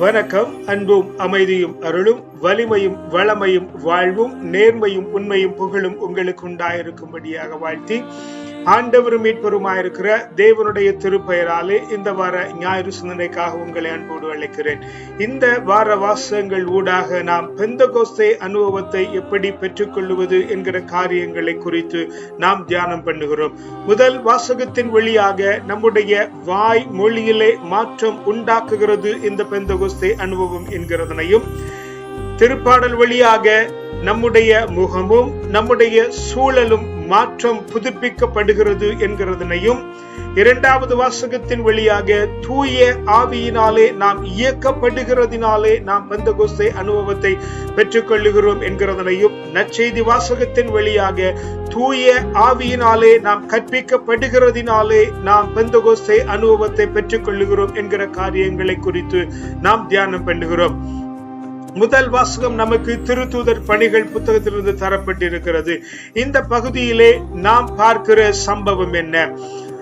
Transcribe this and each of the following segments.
வணக்கம் அன்பும் அமைதியும் அருளும் வலிமையும் வளமையும் வாழ்வும் நேர்மையும் உண்மையும் புகழும் உங்களுக்கு உண்டாயிருக்கும்படியாக வாழ்த்தி ஆண்டவரும் மீட்பருமாயிருக்கிற தேவனுடைய திருப்பெயராலே இந்த வார ஞாயிறு சிந்தனைக்காக உங்களை அன்போடு அழைக்கிறேன். இந்த வார வாசகங்கள் ஊடாக நாம் பெந்த கோஸ்தை அனுபவத்தை எப்படி பெற்றுக்கொள்வது என்கிற காரியங்களை குறித்து நாம் தியானம் பண்ணுகிறோம். முதல் வாசகத்தின் வழியாக நம்முடைய வாய் மொழியிலே மாற்றம் உண்டாக்குகிறது இந்த பெந்த கோஸ்தை அனுபவம் என்கிறதனையும் திருப்பாடல் வழியாக நம்முடைய முகமும் நம்முடைய சூழலும் மாற்றம் புதுப்பிக்கப்படுகிறது என்கிறதனையும் இரண்டாவது வாசகத்தின் வழியாக தூய ஆவியினாலே நாம் இயக்கப்படுகிறதினாலே நாம் பெந்தகோஸ்தே அனுபவத்தை பெற்றுக்கொள்ளுகிறோம் என்கிறதனையும் நற்செய்தி வாசகத்தின் வழியாக தூய ஆவியினாலே நாம் கற்பிக்கப்படுகிறதினாலே நாம் பெந்தகோஸ்தே அனுபவத்தை பெற்றுக்கொள்ளுகிறோம் என்கிற காரியங்களை குறித்து நாம் தியானம் பண்ணுகிறோம். முதல் வாசகம் நமக்கு திருத்தூதர் பணிகள் புத்தகத்திலிருந்து தரப்பட்டிருக்கிறது. இந்த பகுதியிலே நாம் பார்க்கிற சம்பவம் என்ன?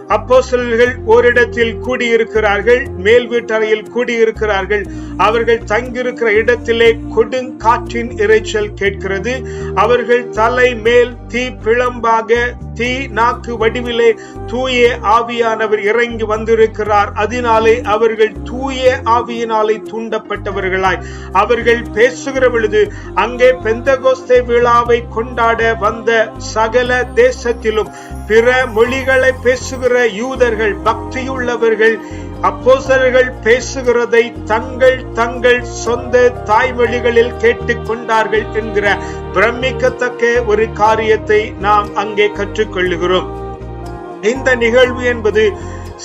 அப்போசல்கள் ஓரிடத்தில் கூடியிருக்கிறார்கள் மேல் வீட்டறையில் கூடியிருக்கிறார்கள். அவர்கள் தங்கியிருக்கிற இடத்திலே கொடுங்காற்றின் இரைச்சல் கேட்கிறது. அவர்கள் தலை மேல் தீ பிளம்பாக தீ நாக்கு வடிவிலே தூய ஆவியானவர் இறங்கி வந்திருக்கிறார். அதனாலே அவர்கள் தூய ஆவியினாலே தூண்டப்பட்டவர்களாய். அவர்கள் பேசுகிற பொழுது அங்கே பெந்தகோஸ்தே விழாவை கொண்டாட வந்த சகல தேசத்திலும் பிற மொழிகளை பேசுகிற யூதர்கள் பக்தியுள்ளவர்கள் அப்போசர்கள் பேசுகிறதை தங்கள் தங்கள் சொந்த தாய்மொழிகளில் கேட்டுக்கொண்டார்கள் என்கிற பிரமிக்கத்தக்க ஒரு காரியத்தை நாம் அங்கே கற்றுக்கொள்ளுகிறோம். இந்த நிகழ்வு என்பது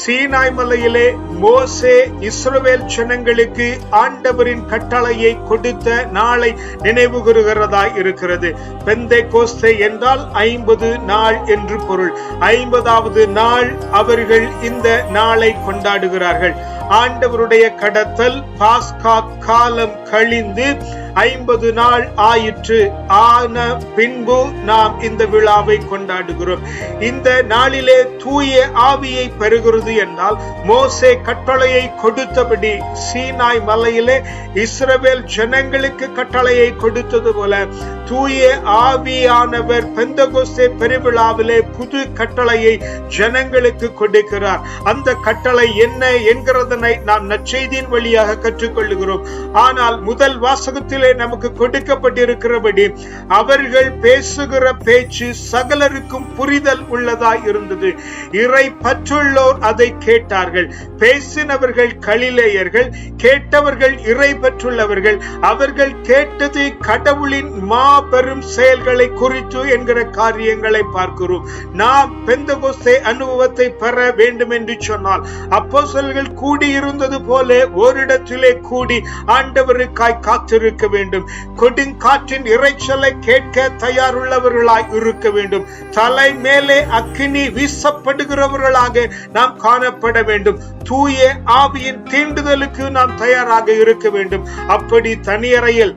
சீனாய் மலையிலே மோசே இஸ்ரவேல் ஜனங்களுக்கு ஆண்டவரின் கட்டளையை கொடுத்த நாளை நினைவுகுறுகிறதாய் இருக்கிறது. பெந்தை கோஸ்தை என்றால் ஐம்பது நாள் என்று பொருள். ஐம்பதாவது நாள் அவர்கள் இந்த நாளை கொண்டாடுகிறார்கள். ஆண்டவருடைய கடத்தல் பாஸ்கா காலம் கழிந்து ஐம்பது நாள் ஆயிற்று. ஆன பின்பு நாம் இந்த விழாவை கொண்டாடுகிறோம். இந்த நாளிலே தூய ஆவியை பெறுகிறது என்றால் மோசே கட்டளையை கொடுத்தபடி சீனாய் மலையிலே இஸ்ரவேல் ஜனங்களுக்கு கட்டளையை கொடுத்தது போல தூய ஆவியானவர் பெந்தகோஸ்தே பெருவிழாவிலே புது கட்டளையை ஜனங்களுக்கு கொடுக்கிறார். அந்த கட்டளை என்ன என்கிறதனை நாம் நற்செய்தியின் வழியாக கற்றுக்கொள்ளுகிறோம். ஆனால் முதல் வாசகத்தில் நமக்கு கொடுக்கப்பட்டிருக்கிறபடி அவர்கள் பேசுகிற பேச்சு சகலருக்கும் புரிதல் உள்ளதாய் இருந்தது. இறை பற்றுள்ளோர் அதை கேட்டார்கள். பேசினவர்கள் கலிலேயர்கள் கேட்டவர்கள் இறை பற்றுள்ளவர்கள். அவர்கள் கேட்டது கடவுளின் மாபெரும் செயல்களை குறித்து என்கிற காரியங்களை பார்க்கிறோம். நாம் பெந்தகோஸ்தே அனுபவத்தை பெற வேண்டும் என்று சொன்னால் அப்போ கூடியிருந்தது போல ஓரிடத்திலே கூடி ஆண்டவருக்காய் காத்திருக்க வேண்டும். கொடுங்காற்றின் இறைச்சலை கேட்க தயாருள்ளவர்களாய் இருக்க வேண்டும். தலை மேலே அக்கினி வீசப்படுகிறவர்களாக நாம் காணப்பட வேண்டும். தூய ஆவியின் தீண்டுதலுக்கு நாம் தயாராக இருக்க வேண்டும். அப்படி தனியறையில்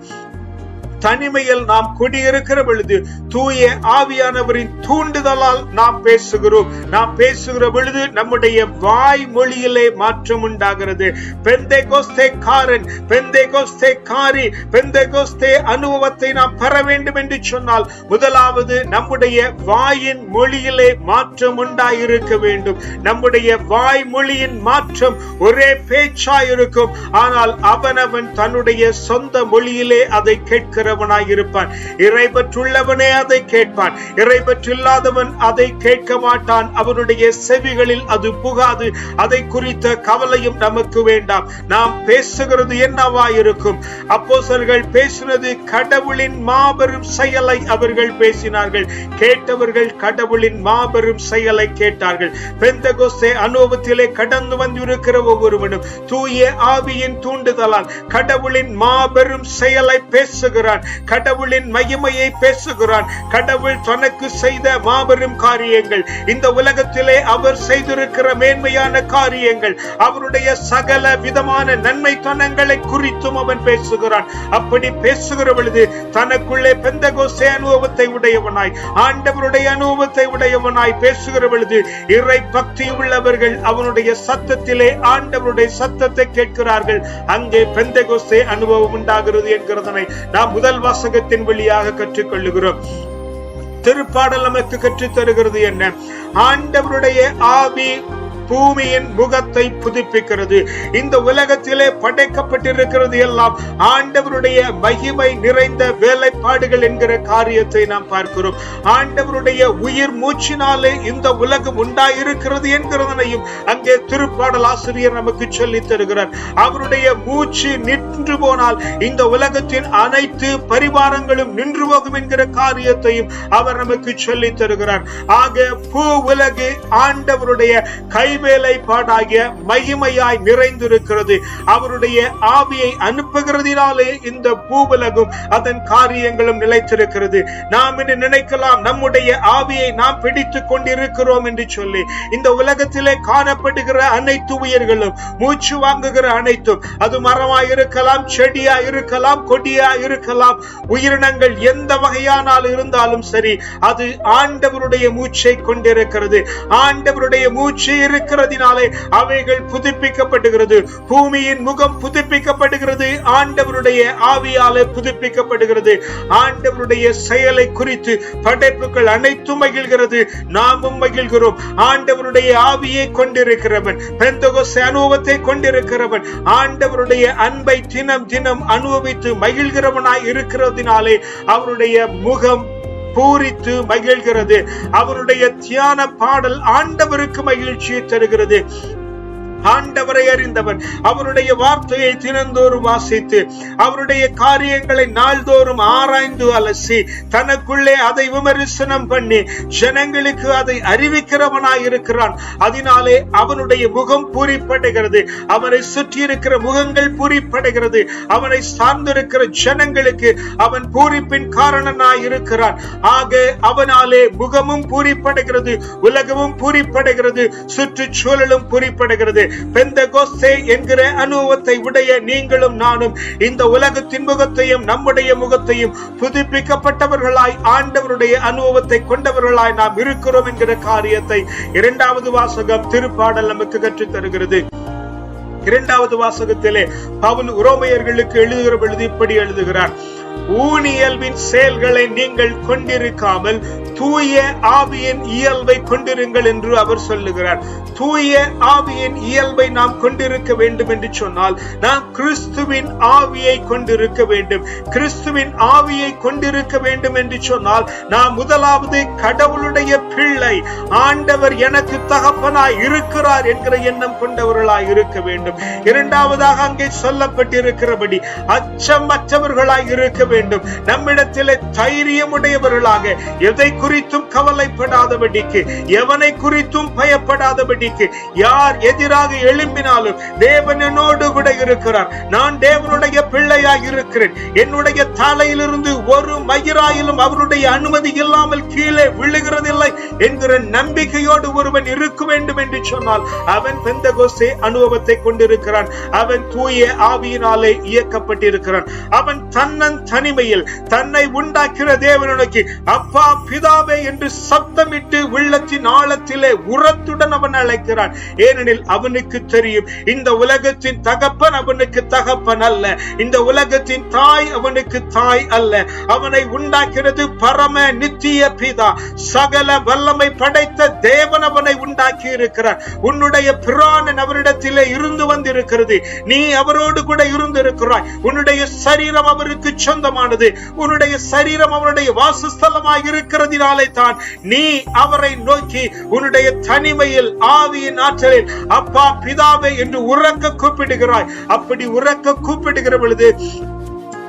தனிமையில் நாம் குடியிருக்கிற பொழுது தூய ஆவியானவரின் தூண்டுதலால் நாம் பேசுகிறோம். நாம் பேசுகிற பொழுது நம்முடைய வாய் மொழியிலே மாற்றம் உண்டாகிறது. பெந்தை கோஸ்தே காரன் பெந்தை கோஸ்தே காரி பெந்தை கோஸ்தே அனுபவத்தை நாம் பெற வேண்டும் என்று சொன்னால் முதலாவது நம்முடைய வாயின் மொழியிலே மாற்றம் உண்டாயிருக்க வேண்டும். நம்முடைய வாய் மொழியின் மாற்றம் ஒரே பேச்சாயிருக்கும். ஆனால் அவனவன் தன்னுடைய சொந்த மொழியிலே அதை கேட்கிற இருக்கிறவனாய் இருப்பான் இறை பெற்றுள்ளவனே அதை கேட்பான். இறை பெற்றில்லாதவன் அதை கேட்க மாட்டான். அவனுடைய செவிகளில் அது புகாது. அதை குறித்த கவலையும் நமக்கு வேண்டாம். நாம் பேசுகிறது என்னவா இருக்கும்? அப்போசர்கள் பேசினது கடவுளின் மாபெரும் செயலை அவர்கள் பேசினார்கள். கேட்டவர்கள் கடவுளின் மாபெரும் செயலை கேட்டார்கள். பெந்தகோஸ்தே அனுபவத்திலே கடந்து வந்திருக்கிற ஒவ்வொருவனும் தூய ஆவியின் தூண்டுதலால் கடவுளின் மாபெரும் செயலை பேசுகிறார் பேசுகிறான் கடவுளின் மகிமையை பேசுகிறான். கடவுள் தனக்கு செய்த மாபெரும் காரியங்கள். இந்த உலகத்திலே அவர் செய்திருக்கிற மேன்மையான காரியங்கள். அவருடைய சகல விதமான நன்மை தனங்களை குறித்தும் அவன் பேசுகிறான். அப்படி பேசுகிற பொழுது தனக்குள்ளே பெந்தகோசே அனுபவத்தை உடையவனாய் ஆண்டவருடைய அனுபவத்தை உடையவனாய் பேசுகிற பொழுது இறை பக்தி உள்ளவர்கள் அவனுடைய சத்தத்திலே ஆண்டவருடைய சத்தத்தை கேட்கிறார்கள். அங்கே பெந்தகோசே அனுபவம் உண்டாகிறது என்கிறதனை நாம் முதல் வாசகத்தின் வழியாக கற்றுக்கொள்ளுகிறோம். திருப்பாடல் நமக்கு கற்றுத் தருகிறது என்ன? ஆண்டவருடைய ஆவி பூமியின் முகத்தை புதுப்பிக்கிறது. இந்த உலகத்திலே படைக்கப்பட்டிருக்கிறது எல்லாம் ஆண்டவருடைய மகிமை நிறைந்த வேலைப்பாடுகள் என்கிற காரியத்தை நாம் பார்க்கிறோம். ஆண்டவருடைய உயிர் மூச்சினாலே இந்த உலகம் உண்டாயிருக்கிறது என்கிறதனையும் அங்கே திருப்பாடல் ஆசிரியர் நமக்கு சொல்லி தருகிறார். அவருடைய மூச்சு நின்று போனால் இந்த உலகத்தின் அனைத்து பரிவாரங்களும் நின்று போகும் என்கிற காரியத்தையும் அவர் நமக்கு சொல்லி தருகிறார். ஆக பூ உலகு ஆண்டவருடைய கை கைவேலைப்பாடாகிய மகிமையாய் நிறைந்திருக்கிறது. அவருடைய ஆவியை அனுப்புகிறதினாலே இந்த பூவுலகும் அதன் காரியங்களும் நிலைத்திருக்கிறது. நாம் என்று நினைக்கலாம்? நம்முடைய ஆவியை நாம் பிடித்துக் கொண்டிருக்கிறோம் என்று சொல்லி இந்த உலகத்திலே காணப்படுகிற அனைத்து உயிர்களும் மூச்சு வாங்குகிற அனைத்தும் அது மரமா இருக்கலாம் செடியா இருக்கலாம் கொடியா இருக்கலாம் உயிரினங்கள் எந்த வகையானால் இருந்தாலும் சரி அது ஆண்டவருடைய மூச்சை கொண்டிருக்கிறது. ஆண்டவருடைய மூச்சு இருக்கிறதினாலே அவைகள் புதுப்பிக்கப்படுகிறது. பூமியின் முகம் புதுப்பிக்கப்படுகிறது. ஆண்டவருடைய ஆவியாலே புதுப்பிக்கப்படுகிறது. ஆண்டவருடைய செயலை குறித்து படைப்புகள் அனைத்தும் மகிழ்கிறது. நாமும் மகிழ்கிறோம். ஆண்டவருடைய ஆவியை கொண்டிருக்கிறவன் பெந்தகோஸ் அனுபவத்தை கொண்டிருக்கிறவன் ஆண்டவருடைய அன்பை தினம் தினம் அனுபவித்து மகிழ்கிறவனாய் இருக்கிறதினாலே அவருடைய முகம் பூரித்து மகிழ்கிறது. அவருடைய தியான பாடல் ஆண்டவருக்கு மகிழ்ச்சியை தருகிறது. ஆண்டவரை அறிந்தவன். அவருடைய வார்த்தையை தினந்தோறும் வாசித்து அவருடைய காரியங்களை நாள்தோறும் ஆராய்ந்து அலசி தனக்குள்ளே அதை விமர்சனம் பண்ணி ஜனங்களுக்கு அதை அறிவிக்கிறவனாய் இருக்கிறான். அதனாலே அவனுடைய முகம் பூரிப்படைகிறது. அவனை சுற்றி இருக்கிற முகங்கள் பூரிப்படைகிறது. அவனை சார்ந்திருக்கிற ஜனங்களுக்கு அவன் பூரிப்பின் காரணனாய் இருக்கிறான். ஆக அவனாலே முகமும் பூரிப்படைகிறது உலகமும் பூரிப்படைகிறது சுற்றுச்சூழலும் பூரிப்படைகிறது. பெந்த கோஸ்தே என்கிற அனுபவத்தை உடைய நீங்களும் நானும் இந்த உலகத்தின் முகத்தையும் நம்முடைய முகத்தையும் புதுப்பிக்கப்பட்டவர்களாய் ஆண்டவருடைய அனுபவத்தை கொண்டவர்களாய் நாம் இருக்கிறோம் என்கிற காரியத்தை இரண்டாவது வாசகம் திருப்பாடல் நமக்கு கற்றுத் தருகிறது. இரண்டாவது வாசகத்திலே பவுல் உரோமையர்களுக்கு எழுதுகிற பொழுது இப்படி எழுதுகிறார். ஊனியல்பின் செயல்களை நீங்கள் கொண்டிருக்காமல் தூய ஆவியின் இயல்பை கொண்டிருங்கள் என்று அவர் சொல்லுகிறார். தூய ஆவியின் இயல்பை நாம் கொண்டிருக்க வேண்டும் என்று சொன்னால் நாம் கிறிஸ்துவின் ஆவியை கொண்டிருக்க வேண்டும். கிறிஸ்துவின் ஆவியை கொண்டிருக்க வேண்டும் என்று சொன்னால் நாம் முதலாவது கடவுளுடைய பிள்ளை ஆண்டவர் எனக்கு தகப்பனாய் இருக்கிறார் என்கிற எண்ணம் கொண்டவர்களாய் இருக்க வேண்டும். இரண்டாவதாக அங்கே சொல்லப்பட்டிருக்கிறபடி அச்சமற்றவர்களாய் இருக்க வேண்டும். நம்மிடத்திலே தைரியம் உடையவர்களாக எதை குறித்தும் கவலைப்படாதபடிக்கு எவனை குறித்தும் பயப்படாதபடிக்கு யார் எதிராக எழும்பினாலும் தேவனோடு கூட இருக்கிறார். நான் தேவனுடைய பிள்ளையாய் இருக்கிறேன். என்னுடைய தலையிலிருந்து ஒரு மயிராயிலும் அவருடைய அனுமதி இல்லாமல் கீழே விழுகிறதில்லை என்கிற நம்பிக்கையோடு ஒருவன் இருக்க வேண்டும் என்று சொன்னால் அவன் பெந்தகோசே அனுபவத்தை கொண்டிருக்கிறான். அவன் தூய ஆவியினாலே இயக்கப்பட்டிருக்கிறான். அவன் தன்னன் தனிமையில் தன்னை உண்டாக்கிற தேவனை நோக்கி அப்பா பிதாவே என்று சத்தமிட்டு உள்ளத்தின் ஆழத்திலே உரத்துடன் அவன் அழைக்கிறான். ஏனெனில் அவனுக்கு தெரியும் இந்த உலகத்தின் தகப்பன் அவனுக்கு தகப்பன் அல்ல. இந்த உலகத்தின் தாய் அவனுக்கு தாய் அல்ல. அவனை உண்டாக்கிறது பரம நித்திய பிதா சகல வல்லமை படைத்த தேவன் அவனை உண்டாக்கி இருக்கிறார் உன்னுடைய பிராணன் அவரிடத்திலே இருந்து வந்திருக்கிறது. நீ அவரோடு கூட இருந்து இருக்கிறாய் உன்னுடைய சரீரம் அவருக்கு சொந்தமானது. உன்னுடைய சரீரம் அவருடைய வாசஸ்தலமாக இருக்கிறதினாலே தான் நீ அவரை நோக்கி உன்னுடைய தனிமையில் ஆவியின் ஆற்றலில் அப்பா பிதாவே என்று உறக்க கூப்பிடுகிறாய். அப்படி உறக்க கூப்பிடுகிற பொழுது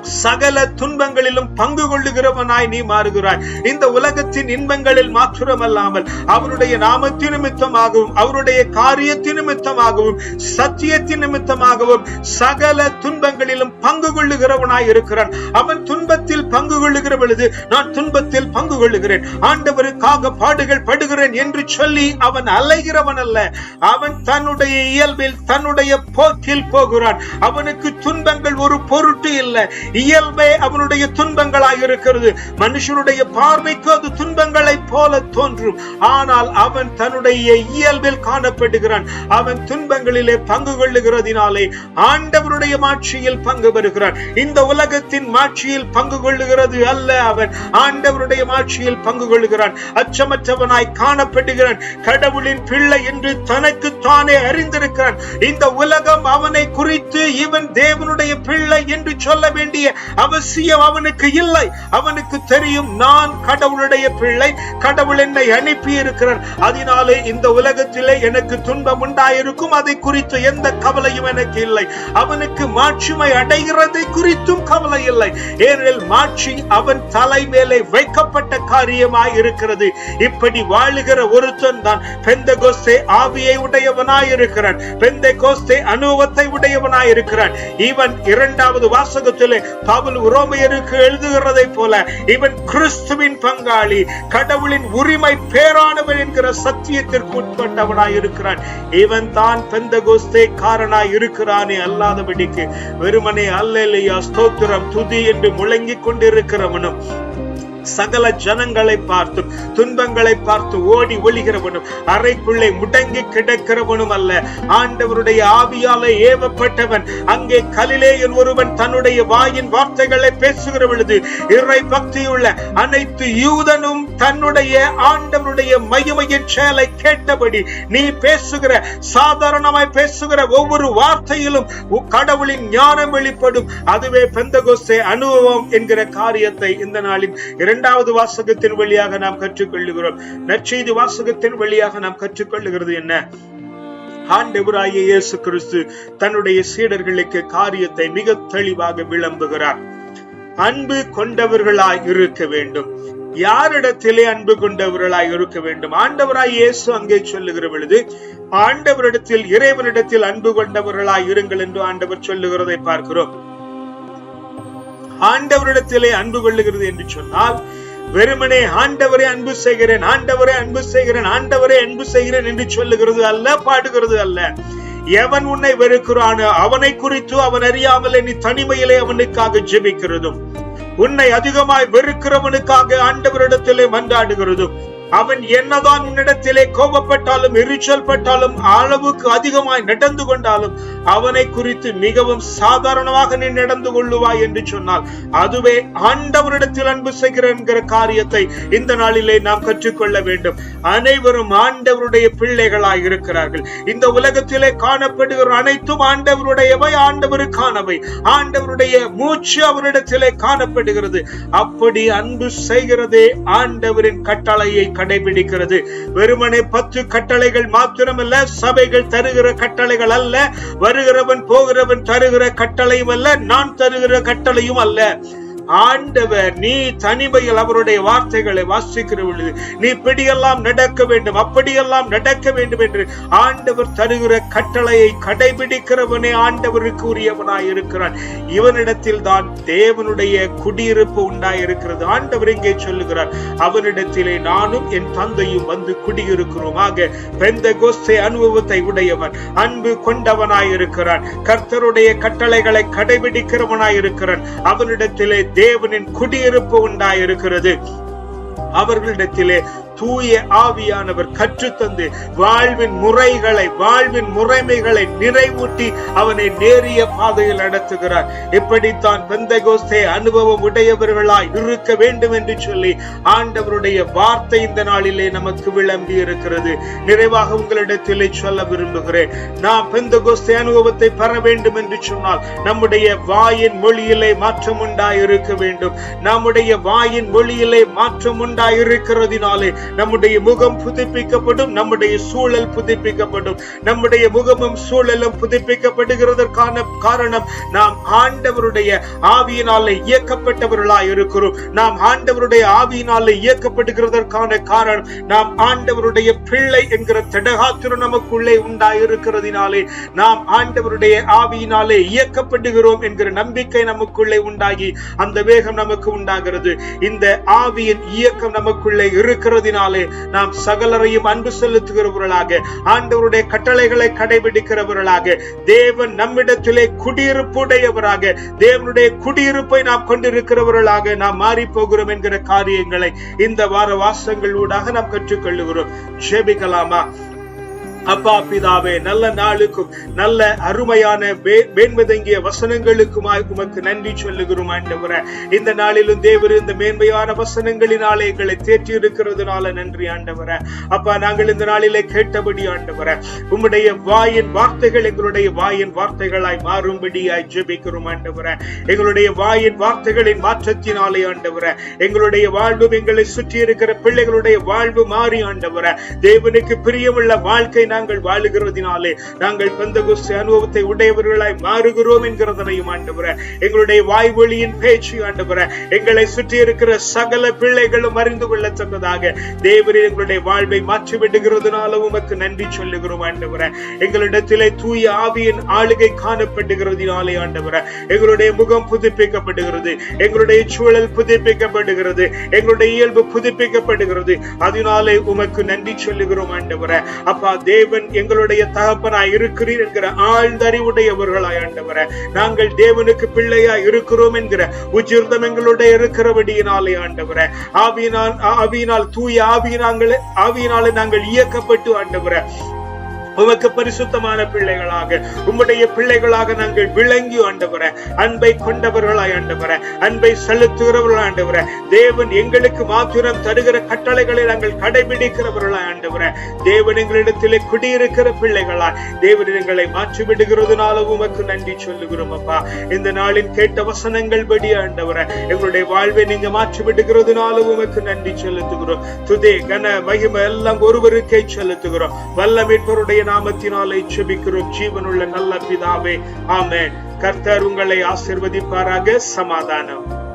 சகல துன்பங்களிலும் பங்கு கொள்ளுகிறவனாய் நீ மாறுகிறாய். இந்த உலகத்தின் இன்பங்களில் மாத்திரமல்லாமல் அவருடைய நாமத்தின் நிமித்தமாகவும் அவருடைய காரியத்தின் நிமித்தமாகவும் சத்தியத்தின் நிமித்தமாகவும் சகல துன்பங்களிலும் பங்கு கொள்ளுகிறவனாய் இருக்கிறான். அவன் துன்பத்தில் பங்கு கொள்ளுகிற பொழுது நான் துன்பத்தில் பங்கு கொள்ளுகிறேன். ஆண்டவருக்காக பாடுகள் படுகிறேன் என்று சொல்லி அவன் அலைகிறவன் அல்ல. அவன் தன்னுடைய இயல்பில் தன்னுடைய போக்கில் போகிறான். அவனுக்கு துன்பங்கள் ஒரு பொருட்டு இல்லை. இயல்பே அவனுடைய துன்பங்களாக இருக்கிறது. மனுஷனுடைய பார்வைக்கு அது துன்பங்களைப் போல தோன்றும். ஆனால் அவன் தன்னுடைய இயல்பில் காணப்படுகிறான். அவன் துன்பங்களிலே பங்கு கொள்ளுகிறதினாலே ஆண்டவருடைய மாட்சியில் பங்கு பெறுகிறான். இந்த உலகத்தின் மாட்சியில் பங்கு கொள்ளுகிறது அல்ல அவன். ஆண்டவருடைய மாட்சியில் பங்கு கொள்ளுகிறான். அச்சமற்றவனாய் காணப்படுகிறான். கடவுளின் பிள்ளை என்று தனக்கு தானே அறிந்திருக்கிறான். இந்த உலகம் அவனை குறித்து இவன் தேவனுடைய பிள்ளை என்று சொல்ல வேண்டிய அவசியம் அவனுக்கு இல்லை. அவனுக்கு தெரியும் நான் கடவுளுடைய பிள்ளை கடவுள் என்னை அனுப்பி இருக்கிறார் அதனாலே இந்த உலகத்திலே எனக்கு துன்பம் உண்டாயிருக்கும். அதை குறித்து எந்த கவலையும் எனக்கு இல்லை. அவனுக்கு மாட்சிமை அடைகிறதை குறித்தும் கவலை இல்லை. ஏனெனில் மாட்சி அவன் தலை மேலே வைக்கப்பட்ட காரியமாய் இருக்கிறது இப்படி வாழுகிற ஒருத்தன் தான் பெந்த கோஸ்தே ஆவியை உடையவனாய் இருக்கிறான் பெந்த கோஸ்தே அனுபவத்தை உடையவனாய் இருக்கிறான் இவன் இரண்டாவது வாசகத்திலே பவுல் உரோமையருக்கு எழுதுகிறதை போல இவன் கிறிஸ்துவின் பங்காளி கடவுளின் உரிமை பேரானவன் என்கிற சத்தியத்திற்கு உட்பட்டவனாய் இருக்கிறான். இவன் தான் பெந்த கோஸ்தே காரனாய் இருக்கிறானே அல்லாதபடிக்கு. வெறுமனே அல்லையா ஸ்தோத்திரம் துதி என்று முழங்கிக் கொண்டிருக்கிறவனும் சகல ஜனங்களை பார்த்து துன்பங்களை பார்த்து ஓடி ஒளிகிறவனும் அறைக்குள்ளே முடங்கி கிடக்கிறவனும் அல்ல. ஆண்டவருடைய ஆவியால ஏவப்பட்டவன் அங்கே கலிலேயன் ஒருவன் தன்னுடைய வாயின் வார்த்தைகளை பேசுகிற பொழுது இறை பக்தியுள்ள அனைத்து யூதனும் தன்னுடைய ஆண்டவருடைய மகிமையின் செயலை கேட்டபடி நீ பேசுகிற சாதாரணமாய் பேசுகிற ஒவ்வொரு வார்த்தையிலும் கடவுளின் ஞானம் வெளிப்படும். அதுவே பெந்தகோஸ்தே அனுபவம் என்கிற காரியத்தை இந்த நாளின் இரண்டாவது வாசகத்தின் வழியாக நாம் கற்றுக்கொள்ளுகிறோம். நற்செய்தி வாசகத்தின் வழியாக நாம் கற்றுக்கொள்ளுகிறது என்ன? ஆண்டவராகிய இயேசு கிறிஸ்து தன்னுடைய சீடர்களுக்கு காரியத்தை மிக தெளிவாக விளம்புகிறார். அன்பு கொண்டவர்களாய் இருக்க வேண்டும். யாரிடத்திலே அன்பு கொண்டவர்களாய் இருக்க வேண்டும்? ஆண்டவராய் இயேசு அங்கே சொல்லுகிற பொழுது ஆண்டவரிடத்தில் இறைவனிடத்தில் அன்பு கொண்டவர்களாய் இருங்கள் என்று ஆண்டவர் சொல்லுகிறதை பார்க்கிறோம். ஆண்டவரிடத்திலே அன்பு கொள்ளுகிறது என்று சொன்னால் வெறுமனே ஆண்டவரே அன்பு செய்கிறேன் ஆண்டவரே அன்பு செய்கிறேன் ஆண்டவரே அன்பு செய்கிறேன் என்று சொல்லுகிறது அல்ல பாடுகிறது அல்ல. எவன் உன்னை வெறுக்கிறானோ அவனை குறித்து அவன் அறியாமலே நீ தனிமையிலே அவனுக்காக ஜெபிக்கிறதும் உன்னை அதிகமாய் வெறுக்கிறவனுக்காக ஆண்டவரிடத்திலே மன்றாடுகிறதும் அவன் என்னதான் உன்னிடத்திலே கோபப்பட்டாலும் எரிச்சல் பட்டாலும் அளவுக்கு அதிகமாய் நடந்து கொண்டாலும் அவனை குறித்து மிகவும் சாதாரணமாக நீ நடந்து கொள்ளுவாய் என்று சொன்னால் அதுவே ஆண்டவரிடத்தில் அன்பு செய்கிற என்கிற காரியத்தை இந்த நாளிலே நாம் கற்றுக்கொள்ள வேண்டும். அனைவரும் ஆண்டவருடைய பிள்ளைகளாய் இருக்கிறார்கள். இந்த உலகத்திலே காணப்படுகிற அனைத்தும் ஆண்டவருடையவை ஆண்டவருக்கானவை ஆண்டவருடைய மூச்சு அவரிடத்திலே காணப்படுகிறது. அப்படி அன்பு செய்கிறதே ஆண்டவரின் கட்டளையை கடைபிடிக்கிறது. வெறுமனே பத்து கட்டளைகள் மாத்திரமல்ல சபைகள் தருகிற கட்டளைகள் அல்ல. வருகிறவன் போகிறவன் தருகிற கட்டளையும் அல்ல நான் தருகிற கட்டளையும் அல்ல. ஆண்டவர் நீ தனிமையில் அவருடைய வார்த்தைகளை வாசிக்கிற பொழுது நீ இப்படியெல்லாம் நடக்க வேண்டும் அப்படியெல்லாம் நடக்க வேண்டும் என்று ஆண்டவர் தருகிற கட்டளையை கடைபிடிக்கிறவனே ஆண்டவருக்கு உரியவனாய் இருக்கிறான். இவனிடத்தில் தான் தேவனுடைய குடியிருப்பு உண்டாய் இருக்கிறது ஆண்டவர் இங்கே சொல்லுகிறார் அவனிடத்திலே நானும் என் தந்தையும் வந்து குடியிருக்கிறோம் ஆக பெந்த கோஸ்தை அனுபவத்தை உடையவன் அன்பு கொண்டவனாய் இருக்கிறான். கர்த்தருடைய கட்டளைகளை கடைபிடிக்கிறவனாய் இருக்கிறான். அவனிடத்திலே தேவனின் குடியிருப்பு உண்டாயிருக்கிறது. அவர்களிடத்திலே தூய ஆவியானவர் கற்றுத்தந்து வாழ்வின் முறைகளை வாழ்வின் முறைமைகளை நிறைவூட்டி அவனை நேரிய பாதையில் நடத்துகிறார். இப்படித்தான் பெந்தகோஸ்தே அனுபவம் உடையவர்களாய் இருக்க வேண்டும் என்று சொல்லி ஆண்டவருடைய வார்த்தை இந்த நாளிலே நமக்கு விளம்பி இருக்கிறது. நிறைவாக உங்களிடத்திலே சொல்ல விரும்புகிறேன். நாம் பெந்தகோஸ்தே அனுபவத்தை பெற வேண்டும் என்று சொன்னால் நம்முடைய வாயின் மொழியிலே மாற்றம் உண்டாயிருக்க வேண்டும். நம்முடைய வாயின் மொழியிலே மாற்றம் உண்டாயிருக்கிறதுனாலே நம்முடைய முகம் புதுப்பிக்கப்படும் நம்முடைய சூழல் புதுப்பிக்கப்படும் நம்முடைய முகமும் சூழலும் புதுப்பிக்கப்படுகிறதற்கான காரணம் நாம் ஆண்டவருடைய ஆவியினாலே இயக்கப்பட்டவர்களாய் இருக்கிறோம். நாம் ஆண்டவருடைய ஆவியினால இயக்கப்படுகிறதற்கான காரணம் நாம் ஆண்டவருடைய பிள்ளை என்கிற தடகாத்திரம் நமக்குள்ளே உண்டாயிருக்கிறதினாலே நாம் ஆண்டவருடைய ஆவியினாலே இயக்கப்படுகிறோம் என்கிற நம்பிக்கை நமக்குள்ளே உண்டாகி அந்த வேகம் நமக்கு உண்டாகிறது. இந்த ஆவியின் இயக்கம் நமக்குள்ளே கிருபையினாலே நாம் சகலரையும் அன்பு செலுத்துகிறவர்களாக ஆண்டவருடைய கட்டளைகளை கடைபிடிக்கிறவர்களாக தேவன் நம்மிடத்திலே குடியிருப்புடையவராக தேவனுடைய குடியிருப்பை நாம் கொண்டிருக்கிறவர்களாக நாம் மாறி போகிறோம் என்கிற காரியங்களை இந்த வார வாசங்கள் ஊடாக நாம் கற்றுக்கொள்ளுகிறோம். ஜெபிக்கலாமா? அப்பா பிதாவே நல்ல நாளுக்கும் நல்ல அருமையான மேன்மதங்கிய வசனங்களுக்குமாய் உமக்கு நன்றி சொல்லுகிறோம் ஆண்டவரே. இந்த நாளிலும் தேவர் இந்த மேன்மையான வசனங்களினாலே எங்களை தேற்றி இருக்கிறதுனால நன்றி ஆண்டவரே. அப்பா நாங்கள் இந்த நாளிலே கேட்டபடி ஆண்டவரே உம்முடைய வாயின் வார்த்தைகள் எங்களுடைய வாயின் வார்த்தைகளாய் மாறும்படியாய் ஜெபிக்கிறோம் ஆண்டவரே. எங்களுடைய வாயின் வார்த்தைகளின் மாற்றத்தினாலே ஆண்டவரே எங்களுடைய வாழ்வும் எங்களை சுற்றி இருக்கிற பிள்ளைகளுடைய வாழ்வு மாறி ஆண்டவரே. தேவனுக்கு பிரியமுள்ள வாழ்க்கை நாங்கள் வாழுகிறதினாலே நாங்கள் பந்தகுஸ்து அனுபவத்தை உடையவர்களாய் மாறுகிறோம் என்கிறதனையும் ஆண்டவர. எங்களுடைய வாய்மொழியின் பேச்சு ஆண்டவர எங்களை சுற்றி இருக்கிற சகல பிள்ளைகளும் அறிந்து கொள்ளத்தக்கதாக தேவரே எங்களுடைய வாழ்வை மாற்றி விடுகிறதுனால உமக்கு நன்றி சொல்லுகிறோம் ஆண்டவர. எங்களிடத்திலே தூய ஆவியின் ஆளுகை காணப்படுகிறதினாலே ஆண்டவர எங்களுடைய முகம் புதுப்பிக்கப்படுகிறது எங்களுடைய சூழல் புதுப்பிக்கப்படுகிறது எங்களுடைய இயல்பு புதுப்பிக்கப்படுகிறது. அதனாலே உமக்கு நன்றி சொல்லுகிறோம் ஆண்டவர. அப்பா தேவன் எங்களுடைய தகப்பனாய் இருக்கிறீர் என்கிற ஆழ்ந்தறிவுடையவர்களாய் ஆண்டவர. நாங்கள் தேவனுக்கு பிள்ளையாய் இருக்கிறோம் என்கிற உச்சிர்தம் எங்களுடைய இருக்கிறபடியினாலே ஆண்டவர. ஆவியினால் ஆவியினால் தூய ஆவியினாங்களே ஆவியினாலே நாங்கள் இயக்கப்பட்டு ஆண்டவர. உமக்கு பரிசுத்தமான பிள்ளைகளாக உம்முடைய பிள்ளைகளாக நாங்கள் விளங்கி ஆண்டவர அன்பை கொண்டவர்களாய் ஆண்டவர அன்பை செலுத்துகிறவர்கள் ஆண்டவர தேவன் எங்களுக்கு மாத்திரம் தருகிற கட்டளைகளை நாங்கள் கடைபிடிக்கிறவர்களாய் ஆண்டவர தேவன் எங்களிடத்திலே குடியிருக்கிற பிள்ளைகளாய் தேவன் எங்களை மாற்றி விடுகிறதுனால உமக்கு நன்றி சொல்லுகிறோம் அப்பா. இந்த நாளின் கேட்ட வசனங்கள் படி ஆண்டவர எங்களுடைய வாழ்வை நீங்க மாற்றி விடுகிறதுனால உமக்கு நன்றி செலுத்துகிறோம். துதே கன மகிமை எல்லாம் ஒருவருக்கே செலுத்துகிறோம். வல்ல மீட்பருடைய நாமத்தினாலே செபிக்கிறோம் ஜீவனுள்ள நல்ல பிதாவே ஆமே கர்த்தர் உங்களை ஆசிர்வதிப்பாராக. சமாதானம்.